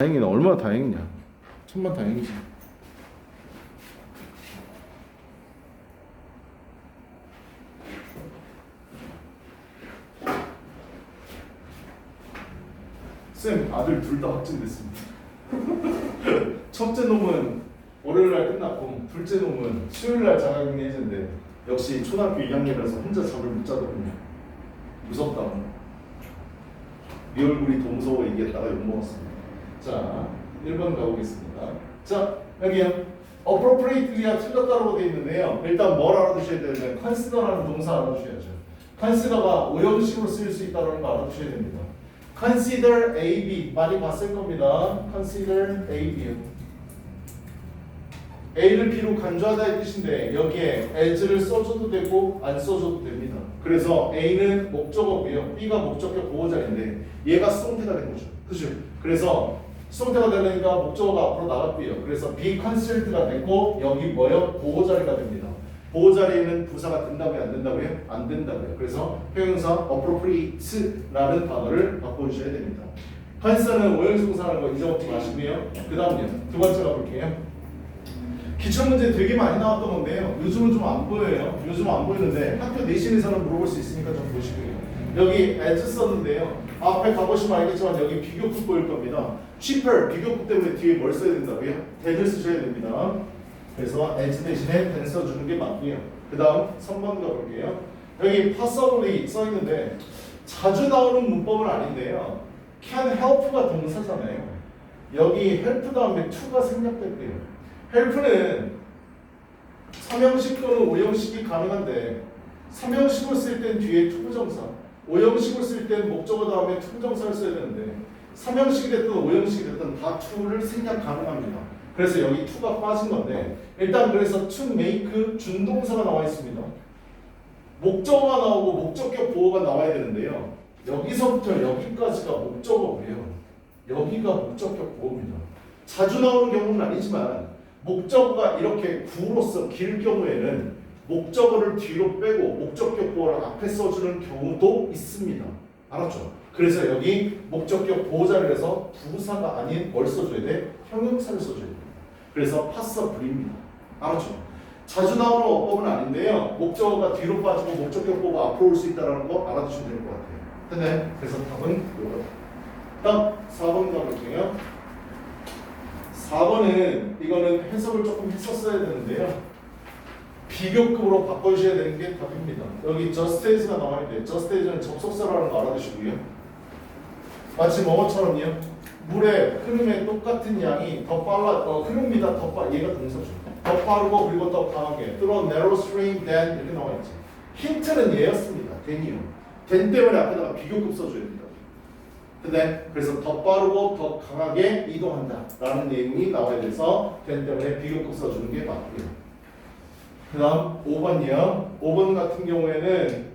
다행이네. 얼마나 다행이냐. 천만 다행이지. 쌤, 아들 둘 다 확진됐습니다. 첫째 놈은 월요일 날 끝났고 둘째 놈은 수요일 날 자가격리 해제인데 역시 초등학교 2학년이라서 혼자 잠을 못 자더군요. 무섭다. 네 얼굴이 더 무서워 얘기했다가 욕먹었습니다. 자, 1번 가보겠습니다. 자, 여기요. appropriately가 틀렸다고 되어 있는데요. 일단 뭘 알아두셔야 되냐면 consider라는 동사 알아두셔야죠. consider가 오형식으로 쓰일 수 있다는 거 알아두셔야 됩니다. consider A, B 많이 봤을 겁니다. consider A, B요. A를 B로 간주하다의 뜻인데 여기에 as를 써줘도 되고 안 써줘도 됩니다. 그래서 A는 목적어고요. B가 목적격 보호자인데 얘가 수동태가 된 거죠. 그죠? 그래서 수동태가 되니까 목적어가 앞으로 나갔고요. 그래서 be considered가 됐고 여기 뭐요? 보호자리가 됩니다. 보호자리에는 부사가 된다고요? 안 된다고요? 안 된다고요. 그래서 표현사 appropriate라는 단어를 바꿔주셔야 됩니다. consider는 오형식동사라는 거 잊어먹지 마시고요. 그 다음요. 두 번째 가볼게요. 기출문제 되게 많이 나왔던 건데요. 요즘은 좀 안 보여요. 요즘 안 보이는데 학교 내신 에서는 물어볼 수 있으니까 좀 보시고요. 여기 as 썼는데요. 앞에 가보시면 알겠지만 여기 비교급 보일 겁니다. cheaper 비교급 때문에 뒤에 뭘 써야 된다고요? then을 쓰셔야 됩니다. 그래서 as 대신에 then 써주는 게 맞고요. 그 다음 3번 가볼게요. 여기 possibly 써 있는데 자주 나오는 문법은 아닌데요. can help가 동사잖아요. 여기 help 다음에 to가 생략됐대요. 헬프는 삼형식 또는 오형식이 가능한데 삼형식을 쓸 땐 뒤에 투부정사 오형식을 쓸땐 목적어 다음에 투부정사를 써야 되는데 삼형식이 됐든 오형식이 됐든 다 투를 생략 가능합니다. 그래서 여기 투가 빠진 건데 일단 그래서 to make 준동사가 나와 있습니다. 목적어가 나오고 목적격 보호가 나와야 되는데요. 여기서부터 여기까지가 목적어고요. 여기가 목적격 보호입니다. 자주 나오는 경우는 아니지만 목적어가 이렇게 구로서 길 경우에는 목적어를 뒤로 빼고 목적격 보호를 앞에 써주는 경우도 있습니다. 알았죠? 그래서 여기 목적격 보호자를 해서 부사가 아닌 뭘 써줘야 돼? 형용사를 써줘야 됩니다. 그래서 파서블입니다. 알았죠? 자주 나오는 어법은 아닌데요. 목적어가 뒤로 빠지고 목적격 보호가 앞으로 올 수 있다는 거 알아두시면 될 것 같아요. 됐네? 그래서 답은 이거. 다음 4번 가볼게요. 4번은 이거는 해석을 조금 했었어야 되는데요. 비교급으로 바꿔주셔야 되는 게 답입니다. 여기 as가 나와 있는데 as는 접속사라는 거 알아두시고요. 마치 뭐처럼요. 물의 흐름에 똑같은 양이 더 빨라, 어, 흐릅니다. 더 빠, 얘가 동사죠. 더 빠르고 그리고 더 강하게. through narrow stream than 이렇게 나와 있지. 힌트는 얘였습니다. then이요. then 때문에 앞에다가 비교급 써줘야 됩니다. 근데 그래서 더 빠르고 더 강하게 이동한다 라는 내용이 나와야 돼서 된 때문에 비교급 써주는 게 맞고요 그 다음 5번이요 5번 같은 경우에는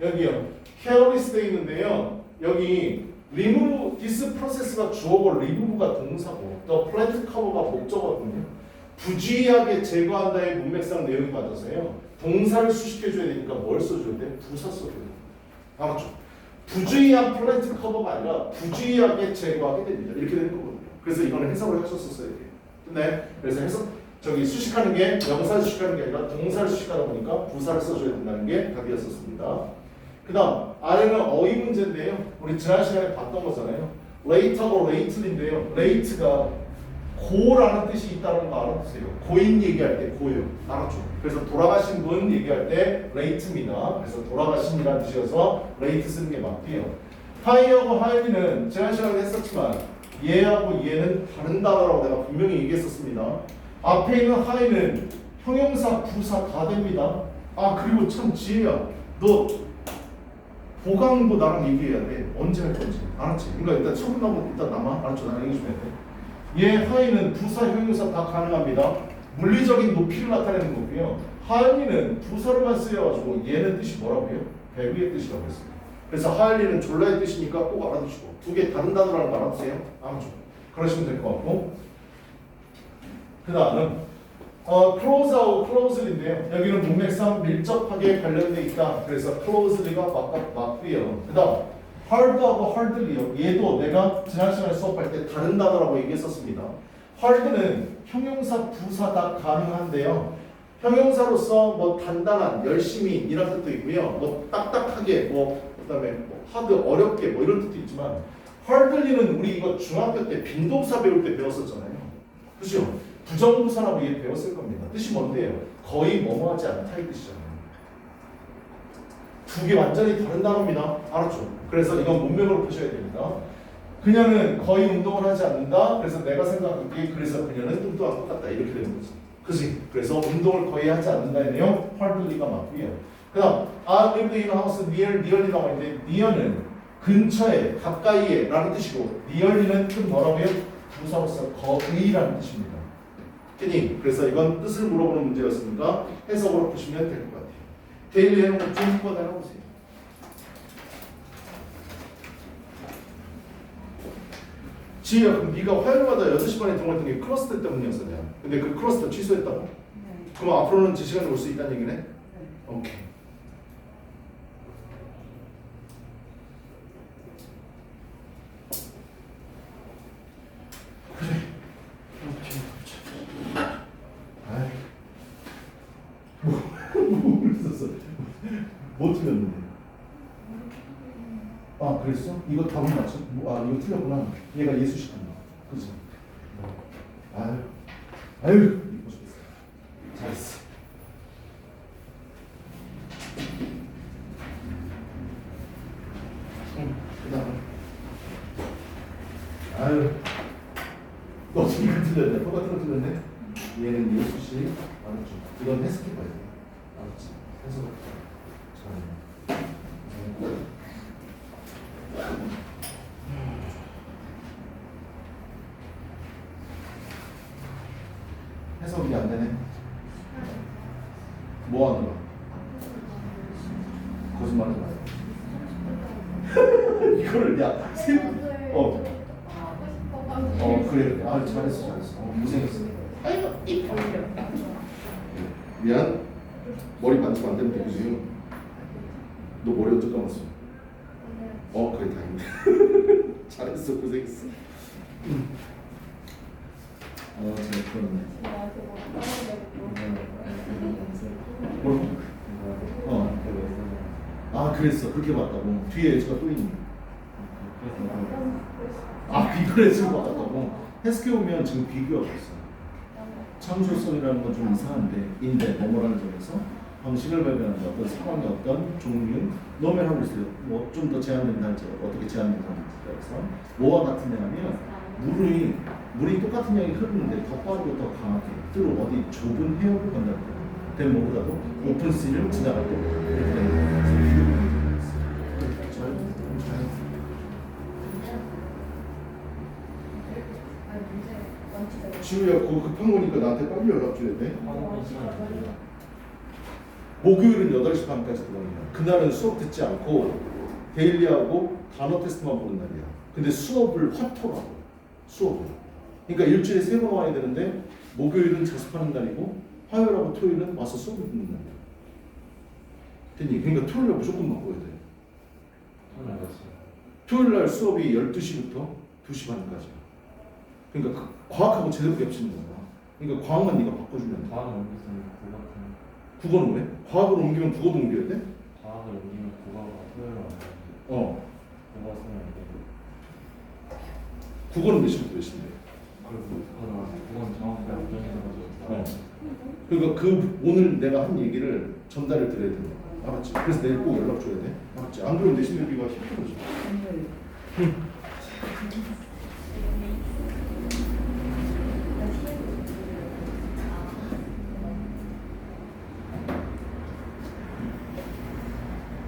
여기요 careless 돼 있는데요 여기 remove this process가 주어고 remove가 동사고 또 plant cover가 목적어거든요 부주의하게 제거한다의 문맥상 내용이 맞아서요 동사를 수식해줘야 되니까 뭘 써줘야 돼? 부사 써줘야 돼 알았죠? 부주의한 플랜트 커버가 아니라 부주의하게 제거하게 됩니다. 이렇게 되는 거거든요. 그래서 이거는 해석을 하셨었어야 돼요. 근데 그래서 해석 저기 수식하는 게 명사를 수식하는 게 아니라 동사를 수식하다 보니까 부사를 써줘야 된다는 게 답이었었습니다. 그 다음 아래는 어휘 문제인데요. 우리 지난 시간에 봤던 거잖아요. late하고 lately인데요. late가 고라는 뜻이 있다는 거 알아두세요. 고인 얘기할 때 고요. 알았죠? 그래서 돌아가신 분 얘기할 때 late입니다. 그래서 돌아가신이라는 뜻이어서 late 쓰는 게 맞고요. 하이하고 하이는 지난 시간에 했었지만 얘하고 얘는 다른 단어라고 내가 분명히 얘기했었습니다. 앞에 있는 하이는 형용사, 부사 다 됩니다. 아 그리고 참 지혜야. 너 보강도 나랑 얘기해야 돼. 언제 할 건지. 알았지? 그러니까 일단 처음 나오고 일단 남아. 알았죠? 나랑 얘기 좀 해야 돼. 얘 하이는 부사, 형용사 다 가능합니다. 물리적인 높이를 나타내는 거고요. 하이는 부사로만 쓰여가지고 얘는 뜻이 뭐라고요? 배우의 뜻이라고 했어요. 그래서 하이는 졸라의 뜻이니까 꼭 알아두시고 두 개 다른 거 알아두세요. 알았죠? 그러시면 될 것 같고 그 다음은 어, close하고 closed인데요. 여기는 문맥상 밀접하게 관련돼 있다. 그래서 closed가 맞, 맞고요. 그 다음 hard하고 hardly요. 얘도 내가 지난 시간에 수업할 때 다른 단어라고 얘기했었습니다. hard는 형용사, 부사 다 가능한데요. 형용사로서 뭐 단단한, 열심히 이런 뜻도 있고요. 뭐 딱딱하게, 뭐 그다음에 뭐 hard 어렵게 뭐 이런 뜻도 있지만 hardly는 우리 이거 중학교 때 빈동사 배울 때 배웠었잖아요. 그죠? 부정부사라고 얘 배웠을 겁니다. 뜻이 뭔데요? 거의 뭐뭐하지 않다 이 뜻이잖아요. 두 개 완전히 다른 단어입니다. 알았죠? 그래서 이건 문맥으로 푸셔야 됩니다. 그녀는 거의 운동을 하지 않는다. 그래서 내가 생각하기에 그래서 그녀는 뚱뚱한 것 같다. 이렇게 되는 거지. 그지? 그래서 운동을 거의 하지 않는다의 내용 hardly가 맞고요. 그 다음 I live in a house near, nearly 나와 있는데 near는 근처에, 가까이에 라는 뜻이고 nearly는 뜻 뭐라고요? 부사로서 거의라는 뜻입니다. 캐니 그래서 이건 뜻을 물어보는 문제였으니까 해석으로 보시면 될 것 같아요. 데일리 해놓은 것좀 한번 해보세요. 지혜야 그럼 네가 화요일마다 8시 반에 들어갔던 게 클러스터 때문이었어 내가 근데 그 클러스터 취소했다고? 네. 그럼 앞으로는 제 시간에 올 수 있다는 얘기네? 네. 오케이 그래 아이 뭐 그랬었어 뭐 틀렸는데 아 그랬어? 이거 답은 맞죠? 뭐, 아 이거 틀렸구나 얘가 예수시간다 그치? 아유 아유 이거 좋겠어 잘했어 응, 그다음 아유 너 지금 이거 틀렸네 똑같은 거 틀렸네 얘는 예수씨 알았죠 이건 해석해 봐야 돼 알았지 해석 잘해 해석이 안 되네 뭐 하는 거야 거짓말하지 마요 이거를 야 세, 어, 어 그래 아 잘했어 잘했어. 어, 고생했어. 미안. 머리 만지면 안 되는데 그지? 너 머리 언제 감았어? 어 그래 다행이다. 잘했어 고생했어. 어 잘했네 뭐? 아 그랬어. 그렇게 봤다고. 뒤에 애가 또 있네 아 이거를 지금 봤다고. 해석해 보면 지금 비교하고 있어 참소성이라는 건 좀 이상한데 인데 뭐뭐라는 점에서 방식을 발견한다 어떤 상황의 어떤 종류 노면하고 있어요. 뭐 좀 더 제한된다 할지 어떻게 제한된다 그래서. 뭐와 같은 애하면 물이 물이 똑같은 양이 흐르는데 더 빠르고 더 강하게 뜨로 어디 좁은 해역을 된 뭐보다도 오픈 시를 지나갈 때 이렇게 되는 거예요. 그래서 비교가 있어요. 잘, 잘. 지우야 그거 급한 거니까 나한테 빨리 연락 줘야 돼. 목요일은 8시 반까지 들어옵니다. 그날은 수업 듣지 않고 데일리하고 단어 테스트만 보는 날이야. 근데 수업을 화토라고 수업을. 그러니까 일주일에 세 번 와야 되는데 목요일은 자습하는 날이고 화요일하고 토요일은 와서 수업을 듣는 날이야. 됐니? 그러니까 토요일에 무조건 바꿔야 돼. 토요일 날 수업이 12시부터 2시 반까지야. 그러니까 그 과학하고 제대로 겹치는 거야 그러니까 과학만 네가 바꿔주면 돼 과학을 옮겼으면 국어는 국어는 왜? 과학으로 옮기면 국어도 옮겨야 돼? 과학을 옮기면 국어가 안 되고 어 국어 쓰면 안 되고 국어는 몇 시부터 몇 시인데? 그리고 국어는 국어는 정확하게 안 어. 그러니까 그 오늘 내가 한 얘기를 전달을 드려야 된다. 알았지? 그래서 내일 꼭 연락 줘야 돼. 알았지? 안 그러면 내신 대비가 힘들어져.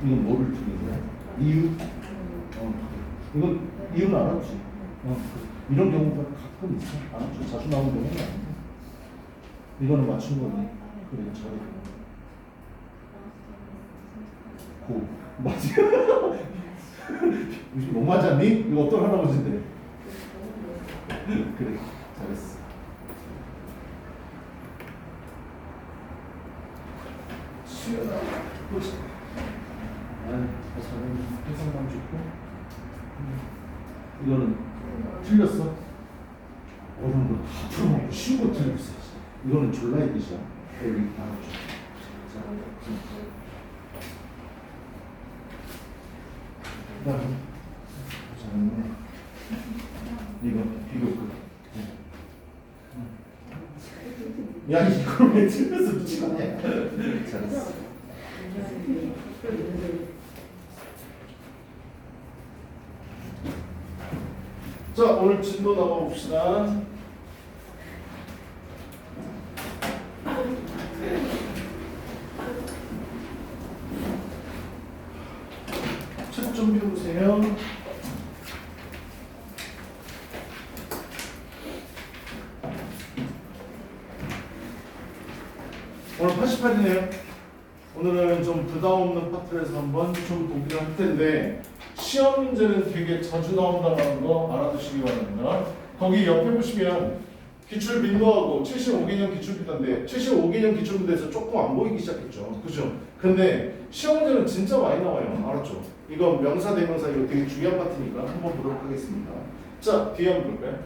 이건 뭐를 주는 거야? 이유? 어. 이건 이유는 알았지? 어. 이런 경우가 가끔 있어. 알았지? 자주 나오는 경우는 아닌데. 이거는 맞춘 거네. 그래, 잘해. 고. 맞지? 요즘 하지 않니? 이거 어떤 할아버지인데? 그래, 잘했어. 수연아, 보자. 아유, 저 사람 해석만 좋고. 이거는 틀렸어? 어려운 거 다 풀어놓고 쉬운 거 있어. 이거는 졸라의 뜻이야. 여기 나눠줘. 자, 잘했네. 이거 비교 끝. 야 이걸 왜 틀려서 미치겠냐? 잘했어. 자 오늘 진도 나가 봅시다. 책 좀 펴보세요. 오늘 88이네요. 오늘은 좀 부담 없는 파트에서 한번 좀 보기로 할 텐데 시험 문제는 되게 자주 나온다는 거 알아두시기 바랍니다. 거기 옆에 보시면 기출 빈도하고 75개년 기출 빈도인데 75개년 기출 빈도에서 조금 안 보이기 시작했죠. 그죠? 근데 시험 문제는 진짜 많이 나와요. 알았죠? 이건 명사 대명사 이거 되게 중요한 파트니까 한번 보도록 하겠습니다. 자, 뒤에 한번 볼까요?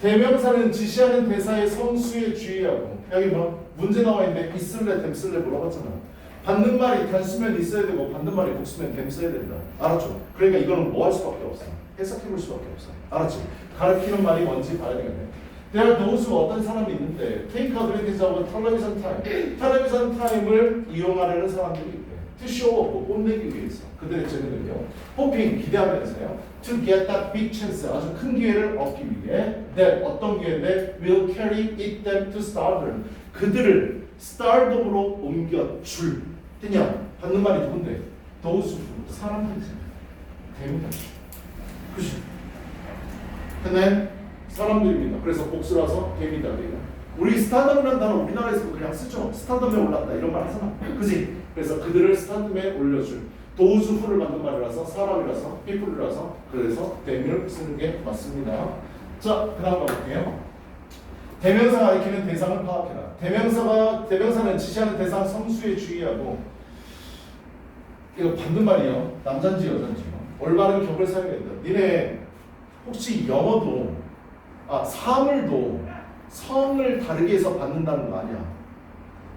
대명사는 지시하는 대사의 성수에 주의하고 여기 뭐 문제 나와 있는데 있을래 됨쓸래 물어봤잖아 받는 말이 단수면 있어야 되고 받는 말이 복수면 됨 써야 된다. 알았죠? 그러니까 이거는 뭐 할 수밖에 없어. 해석해 볼 수밖에 없어. 알았지? 가르치는 말이 뭔지 봐야 되겠네. Those who 어떤 사람이 있는데 take advantage of television time. 텔레비전 타임을 이용하려는 사람들이 있대. To show off 뽐내기 위해서. 그들의 재능을요. hoping 기대하면서요. To get that big chance 아주 큰 기회를 얻기 위해 that 어떤 기회인데 will carry it them to stardom. 그들을 stardom으로 옮겨줄 그냥 받는 말이 누군데? Those who 사람들이지 됩니다 그죠? 근데 사람들입니다. 그래서 복수라서 됩니다 우리가 우리 스타덤이라는 단어 우리나라에서 그냥 쓰죠. 스타덤에 올랐다. 이런 말 하잖아. 그지? 그래서 그들을 스타덤에 올려줄 도우즈후를 만든 말이라서 사람이라서 피플이라서 그래서 대명을 쓰는 게 맞습니다. 자, 그 다음 가볼게요. 대명사가 가리키는 대상을 파악해라. 대명사가 대명사는 지시하는 대상 성수에 주의하고 이거 받는 말이요. 남잔지 여잔지요. 올바른 격을 사용해야 된다. 니네 혹시 영어도 아 사물도 성을 다르게 해서 받는다는 거 아니야.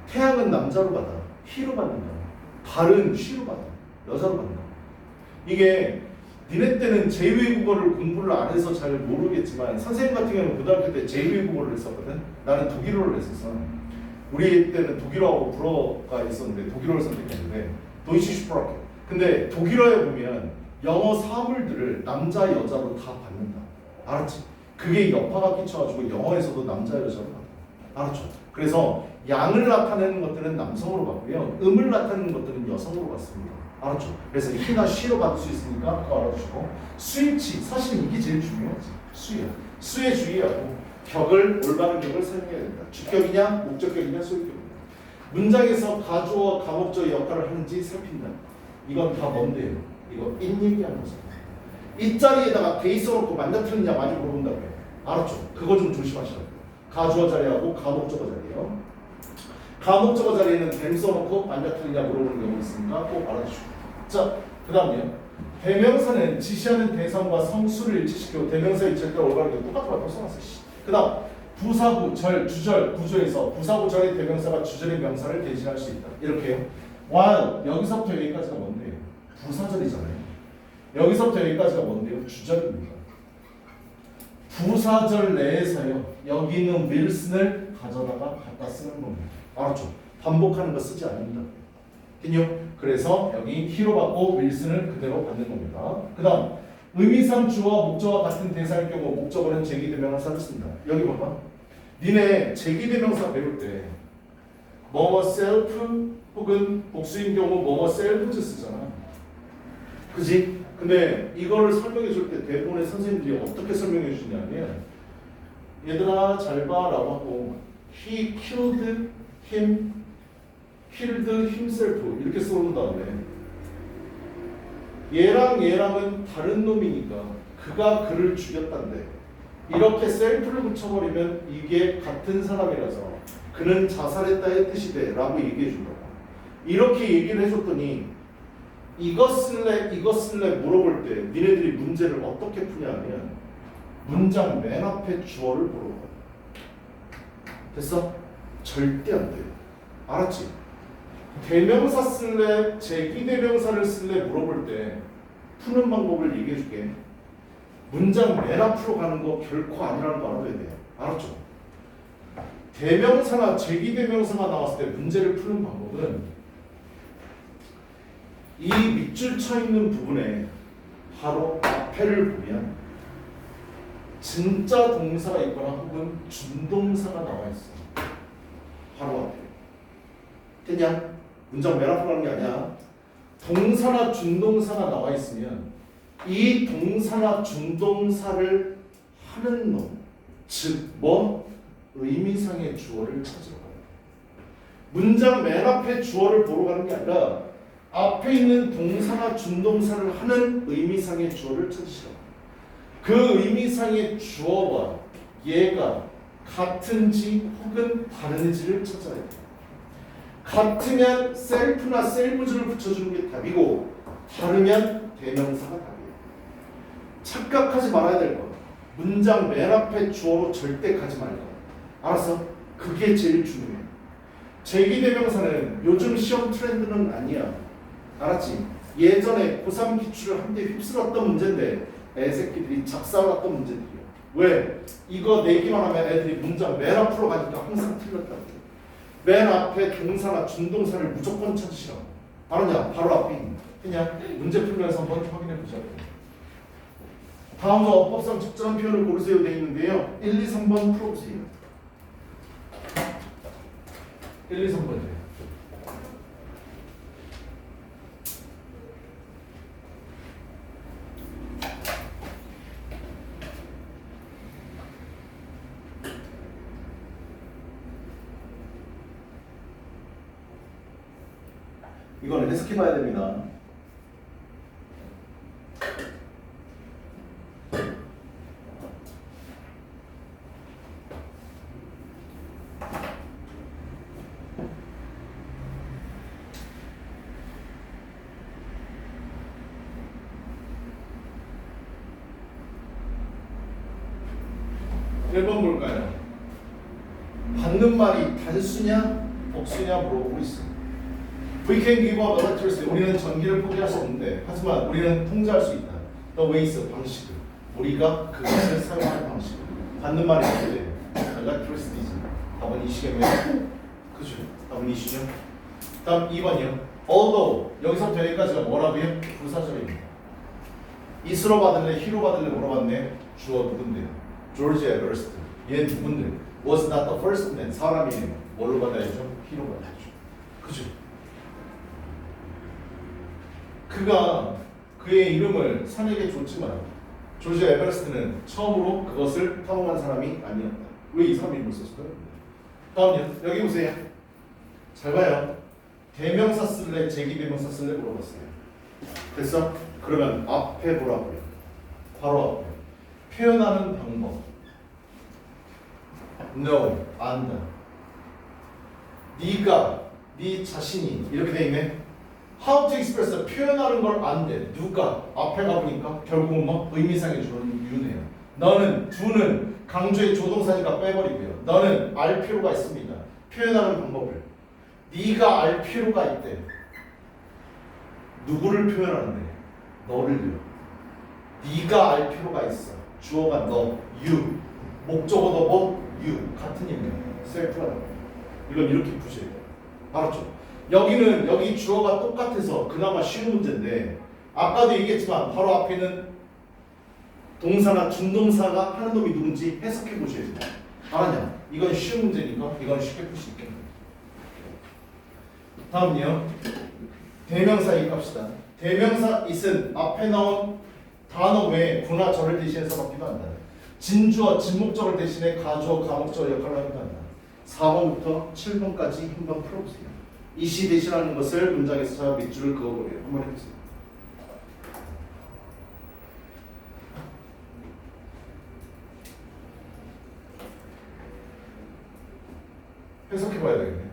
태양은 남자로 받아. 희로 받는다. 달은 쉬로 받아. 여자로 받는다. 이게 니네 때는 제2외국어를 공부를 안 해서 잘 모르겠지만 선생님 같은 경우는 고등학교 때 제2외국어를 했었거든. 나는 독일어를 했었어. 우리 때는 독일어하고 불어가 있었는데 독일어를 선택했는데 도이치 슈프라케. 근데 독일어에 보면 영어 사물들을 남자 여자로 다 받는다. 알았지? 그게 여파가 끼쳐가지고 영어에서도 남자 여자로 받아. 알았죠? 그래서 양을 나타내는 것들은 남성으로 받고요. 음을 나타내는 것들은 여성으로 받습니다. 알았죠? 그래서 희나 쉬로 받을 수 있으니까 그거 알아주시고 수일치 사실 이게 제일 중요하지 수야 수에 주의하고 격을 올바른 격을 사용해야 된다. 주격이냐 목적격이냐 소유격이냐 문장에서 가주어 가목적 역할을 하는지 살핀다. 이건 다 뭔데요? 이거 인 얘기하는 거죠. 이 자리에다가 돼 있어놓고 만나 틀리냐 많이 물어본다고요. 알았죠? 그거 좀 조심하시라고요. 가주어 자리하고 가목적어 자리요. 가목적어 자리에는 댐 써놓고 만나 틀리냐 물어보는 경우 있으니까 꼭 알아주시고. 자, 그 다음에요. 대명사는 지시하는 대상과 성수를 일치시키고 대명사 일치할 때 올바르게 똑같은 걸 써놨어. 그 다음 부사구, 절, 주절, 구조에서 부사구 절의 대명사가 주절의 명사를 대신할 수 있다. 이렇게요. while 여기서부터 여기까지가 뭔데요? 부사절이잖아요. 여기서부터 여기까지가 뭔데요? 주절입니다. 부사절 내에서요. 여기는 윌슨을 가져다가 갖다 쓰는 겁니다. 알았죠? 반복하는 거 쓰지 않는다. 됐요? 그래서 여기 히로 받고 윌슨을 그대로 받는 겁니다. 그 다음 의미상 주어 목적어와 같은 대사일 경우 목적어는 제기대명사를 쓴다. 여기 봐봐. 니네 제기대명사 배울 때 뭐뭐 셀프 혹은 복수인 경우 뭐뭐 셀프즈 쓰잖아. 그지? 근데 이거를 설명해 줄 때 대부분의 선생님들이 어떻게 설명해 주냐면 얘들아 잘 봐라고 하고 he killed him killed himself 이렇게 써놓은 다음에 얘랑 얘랑은 다른 놈이니까 그가 그를 죽였단데 이렇게 셀프를 붙여버리면 이게 같은 사람이라서 그는 자살했다의 뜻이 돼 라고 얘기해 준다고 이렇게 얘기를 해줬더니 이거 쓸래 물어볼 때 니네들이 문제를 어떻게 푸냐면 문장 맨 앞에 주어를 물어봐. 됐어? 절대 안 돼. 알았지? 대명사 쓸래 제기대명사를 쓸래 물어볼 때 푸는 방법을 얘기해 줄게. 문장 맨 앞으로 가는 거 결코 아니라는 거 알아둬야 돼. 알았죠? 대명사나 제기대명사가 나왔을 때 문제를 푸는 방법은 이 밑줄 쳐 있는 부분에 바로 앞에를 보면 진짜 동사가 있거나 혹은 준동사가 나와 있어. 바로 앞에. 됐냐? 문장 가는 게 아니야. 동사나 준동사가 나와 있으면 이 동사나 준동사를 하는 놈, 즉 뭐? 의미상의 주어를 찾으러 가요. 문장 맨 앞에 주어를 보러 가는 게 아니라 앞에 있는 동사나 준동사를 하는 의미상의 주어를 찾으시라. 그 의미상의 주어와 얘가 같은지 혹은 다른지를 찾아야 돼. 같으면 셀프나 셀브즈를 붙여주는 게 답이고 다르면 대명사가 답이에요. 착각하지 말아야 될 거. 문장 맨 앞에 주어로 절대 가지 말고. 알았어? 그게 제일 중요해. 제기 대명사는 요즘 시험 트렌드는 아니야. 알았지? 예전에 고3 기출을 한대 휩쓸었던 문제인데 애새끼들이 작살났던 문제들이야. 왜? 이거 내기만 하면 애들이 문장 맨 앞으로 가니까 항상 틀렸다고. 맨 앞에 동사나 준동사를 무조건 찾으시라고. 알았냐? 바로 앞에 있는. 그냥 문제 풀면서 한번 확인해 보자고. 다음은 어법상 적절한 표현을 고르세요 되어 있는데요. 1, 2, 3번 풀어보세요. 1, 2, 3번이에요. 이거는 해석해 봐야 됩니다. 일 번 볼까요? 받는 말이 단수냐 복수냐 물어보고 있어. We can give up electricity. 우리는 전기를 포기할 수 없는데, 하지만 우리는 통제할 수 있다. The ways 방식을. 우리가 그것을 사용하는 방식. 받는 말이 어떻게 돼요? electricity지. 답은 이시겠네요. 그죠? 답은 이시죠? 다음 2번이요. although 여기서부터 여기까지가 뭐라고요? 부사절입니다. 이스로 받을래, 히로 받을래 물어봤네. 주어 누군데요? 에버스트. 얘 누군데? Was not the first man. 사람이에요. 뭘로 받아야죠? 히로 받아야죠. 그죠? 그가 그의 이름을 산에게 줬지만 조지 에버스트는 처음으로 그것을 탐험한 사람이 아니었다. 왜 이 사람 이름을 썼을까요? 다음요. 여기 보세요. 잘 봐요. 대명사 쓸래, 제기 대명사 쓸래 물어봤어요. 됐어? 그러면 앞에 보라고요. 바로 앞에. 표현하는 방법. No, 안다. 네가, 네 자신이 이렇게 돼 있네. How to express 표현하는 걸 안 돼. 누가 앞에 가보니까 결국은 뭐 의미상의 주어는 유네요. 너는 두는 강조의 조동사니까 빼버리고요. 너는 알 필요가 있습니다. 표현하는 방법을. 네가 알 필요가 있대. 누구를 표현하는데? 너를요. 네가 알 필요가 있어. 주어가 너, you. 목적어도 뭐? you. 같은 인물. 셀프라는 거. 이건 이렇게 푸셔야 돼요. 알았죠? 여기는 여기 주어가 똑같아서 그나마 쉬운 문제인데 아까도 얘기했지만 바로 앞에는 동사나 준동사가 하는 놈이 누군지 해석해 보셔야 돼요. 알았냐? 이건 쉬운 문제니까 이건 쉽게 풀 수 있겠네요. 다음요. 대명사 얘기합시다. 대명사 있은 앞에 나온 단어 외에 구나 절을 대신해서 받기도 한다. 진주어, 진목적을 대신해 가주어, 가목적 역할을 하기도 한다. 4번부터 7번까지 한번 풀어보세요. 이시 대신하는 것을 문장에서 자 밑줄을 그어보래요. 한번 해보세요. 해석해봐야 되겠네.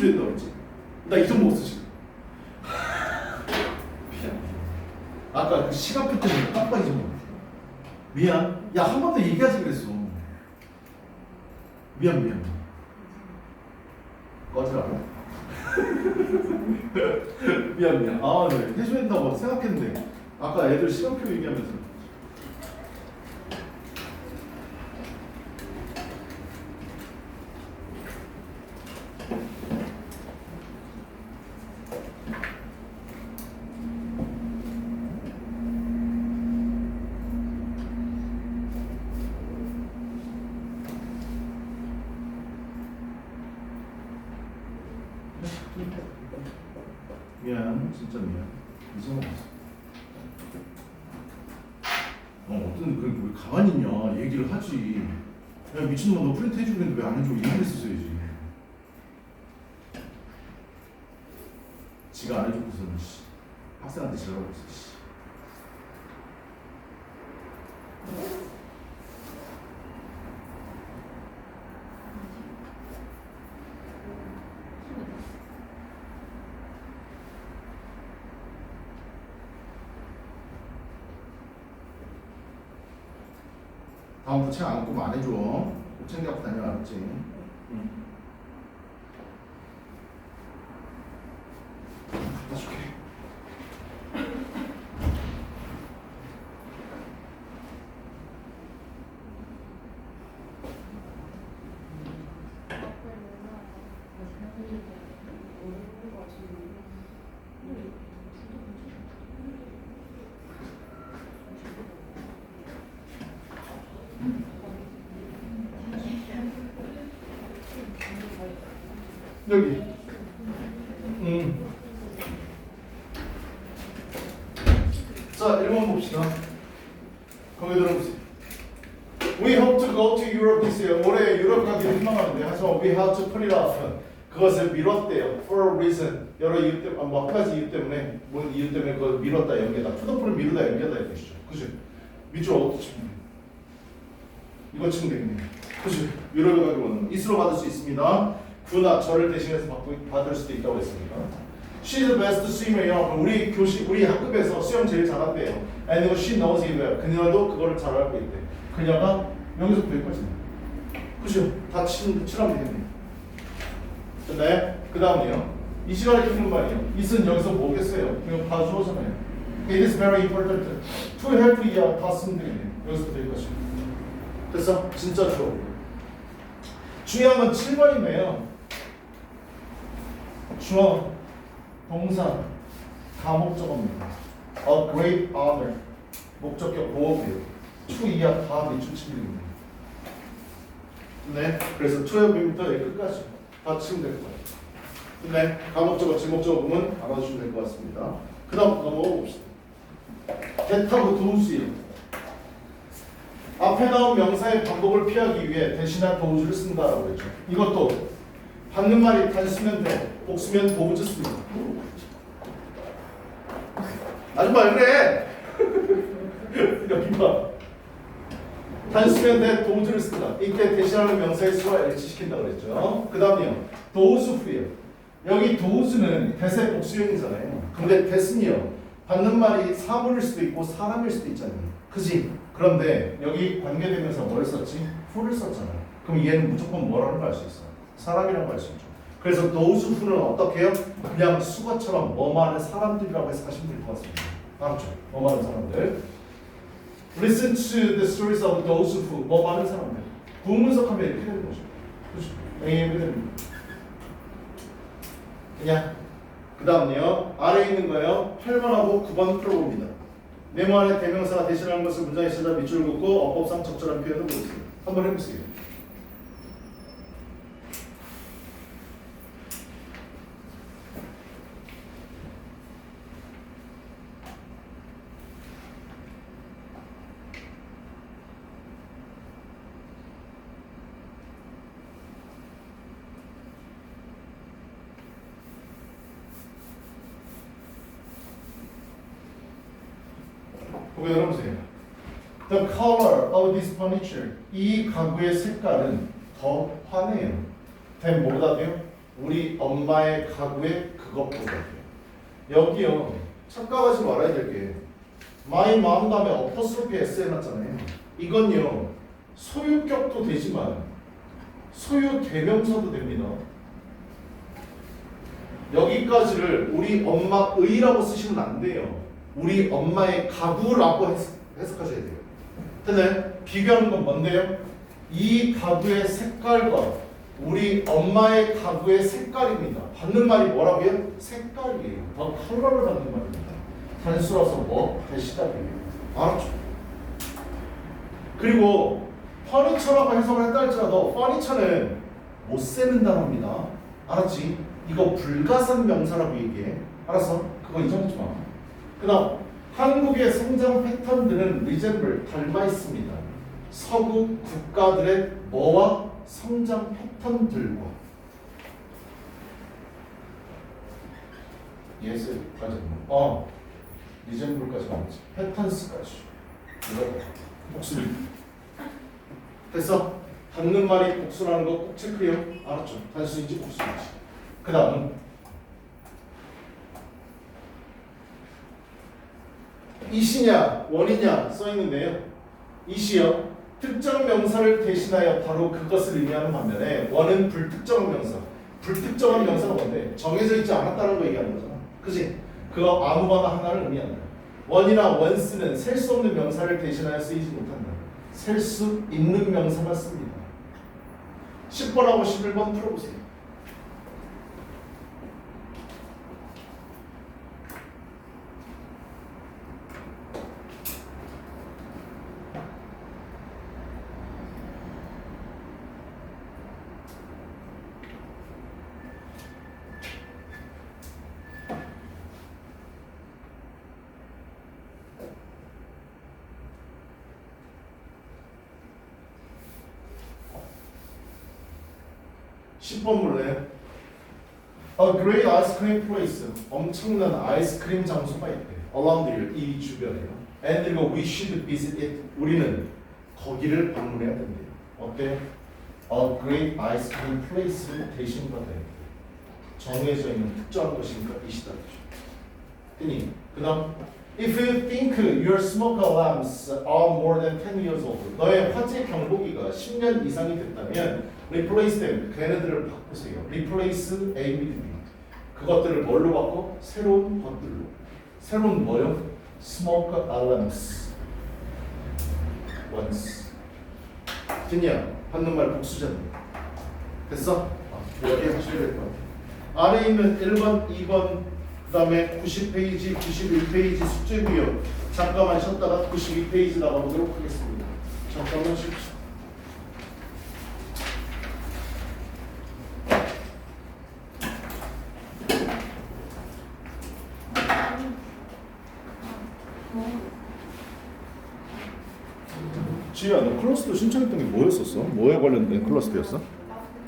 내가 프린트 해줘야 된다고 그랬지. 나 이 점 못 쓰지. 미안. 아까 그 시간표 때문에 깜빡이 좀. 미안. 야, 한 번 더 얘기하지 그랬어. 미안, 미안. 꺼지라. 미안, 미안. 아, 네. 해줘야 된다고 생각했는데. 아까 애들 시간표 얘기하면서. 미안, 진짜 미안. 이상한 없어. 어, 어떤 그왜 가만히 있냐? 얘기를 하지. 야 미친놈아, 너 프린트 해주는데 왜 안 해주고 얘기를 했었어야지. 지가 안 해주고서는 씨, 학생한테 지랄하고 있어. 씨. 다음부터 책안 꾸면 안 해줘. 꼭 챙겨갖고 다녀 알았지? 응. 갖다 줄게. 여기. 음. 자, 1번 봅시다. 거기 들어보세요. We hope to go to Europe this year. 올해 유럽 가기를 we have to put it off. 그것을 미뤘대요. For a reason. 여러 이유 때문에, 아, 뭐한 가지 이유 때문에, 뭔 이유 때문에 그걸 미뤘다, 연계다. 투더풀을 미루다, 연계다 이것이죠. 그지? 밑줄 어떻게 치면 돼? 이거 치면 되겠네. 유럽에 가기 원하는 이스로 받을 수 있습니다. 그나 저를 대신해서 받고, 받을 수도 있다고 했습니다. She's the best swimmer. 여러분, 우리 교실, 우리 학급에서 수영 제일 잘한대요. And she knows it well. 그녀도 그거를 잘 알고 있대. 그녀가 여기서부터 여기까지. 그죠? 다 치, 칠하면 되겠네. 네. 그 다음에요. 이 시간에 듣는 말이에요. 이은 여기서 뭐겠어요? 그냥 다 주어잖아요. It is very important to help you. 다 쓰면 되겠네. 여기서부터 여기까지. 됐어? 진짜 좋아. 중요한 건 7번이네요. 주어, 동사, 가목적어입니다. A great honor. 목적격 보호구요. to 이하 다 밑줄 치면 네. 그래서 to의 부분부터 여기 끝까지 다 치면 될것 같아요. 네. 가목적어, 지목적어 부분 알아주시면 될 것 같습니다. 그 다음 넘어가 봅시다. 대타고 도우스요. 앞에 나온 명사의 반복을 피하기 위해 대신한 도우즈를 쓴다라고 했죠. 이것도 받는 말이 단수면 돼, 복수면 도우즈 씁니다. 아줌마 왜 그래? 여기 봐. 단수면 돼, 도우즈를 쓴다. 이때 대신하는 명사의 수와 일치시킨다 그랬죠. 그 다음이요. 도우즈 후예요. 여기 도우즈는 대세 복수형이잖아요. 근데 대신이요. 받는 말이 사물일 수도 있고 사람일 수도 있잖아요. 그지? 그런데 여기 관계되면서 뭘 썼지? who를 썼잖아. 그럼 얘는 무조건 뭐라는 걸 알 수 있어? 사람이라는 걸알수 있죠. 그래서 those who는 어떻게 해요? 그냥 수거처럼 뭐 많은 사람들이라고 해서 하시면 될 것 같습니다. 알았죠? 뭐 많은 사람들. Listen to the stories of those who 뭐 많은 사람들. 부문석하면 이렇게 되는 거죠. 그렇죠? 이렇게 됩니다. 그냥 그 다음요 아래에 있는 거요 8번하고 9번 풀어봅니다. 네모 안에 대명사가 대신하는 것을 문장에 쓰다 밑줄 긋고 어법상 적절한 표현을 보세요. 한번 해보세요. 보게 열어보세요. The color of this furniture. 이 가구의 색깔은 더 환해요. 된 뭐보다 돼요? 우리 엄마의 가구에 그것보다 여기요 착각하지 말아야 될 게 my mom 다음에 어퍼스로피 s 해놨잖아요 이건요 소유격도 되지만 소유 대명사도 됩니다 여기까지를 우리 엄마의라고 쓰시면 안 돼요 우리 엄마의 가구라고 해석, 해석하셔야 돼요 근데 비교하는 건 뭔데요? 이 가구의 색깔과 우리 엄마의 가구의 색깔입니다. 받는 말이 뭐라고요? 색깔이에요. 더 컬러를 받는 말입니다. 단수라서 뭐? 대시답이에요. 알았죠? 그리고 퍼니처라고 해석을 했다 할지라도 퍼니처는 못 쓰는 단어입니다. 알았지? 이거 불가산 명사라고 얘기해. 알았어? 그거 잊어먹지 마. 그 다음 한국의 성장 패턴들은 리젠블 닮아 있습니다. 서구 국가들의 뭐와 성장 패턴들과 예스까지 어 리젠블까지 나오지 패턴스까지. 이거 복수를 됐어? 닿는 말이 복수라는 거 꼭 체크해요. 알았죠? 단수인지 복수인지. 그 다음 이시냐 원이냐 써 있는데요. 이시요 특정 명사를 대신하여 바로 그것을 의미하는 반면에 원은 불특정한 명사. 불특정한 명사가 뭔데? 정해져 있지 않았다는 거 얘기하는 거잖아. 그지? 그거 아무거나 하나를 의미한다. 원이나 원스는 셀 수 없는 명사를 대신하여 쓰이지 못한다. 셀 수 있는 명사만 씁니다. 10번하고 11번 풀어보세요. 십 번 볼래요? Cream place. 엄청난 아이스크림 장소가 있대. Around here, 이 주변에요. And 그리고 we should visit it. 우리는 거기를 방문해야 된대요. 어때요? A great ice cream place를 대신 받아야 돼. 정해져 있는 특정한 것이니까 이시다. 되니 그 다음 If you think your smoke alarms are more than 10 years old, 너의 화재 경보기가 10년 이상이 됐다면 replace them, 걔네들을 바꾸세요. replace A with B. 그것들을 뭘로 바꿔? 새로운 것들로. 새로운 뭐요? smoke alarms. once. 됐냐? 받는 말 복수잖아. 됐어? 아, 여기 하셔야 될 것 같아. 아래 있는 1번, 2번, 그 다음에 90페이지, 91페이지 숙제 비용 잠깐만 쉬었다가 92페이지 나가보도록 하겠습니다. 잠깐만 쉬십시오. 지희야, 너 클러스터 신청했던 게 뭐였었어? 뭐에 관련된 클러스터였어?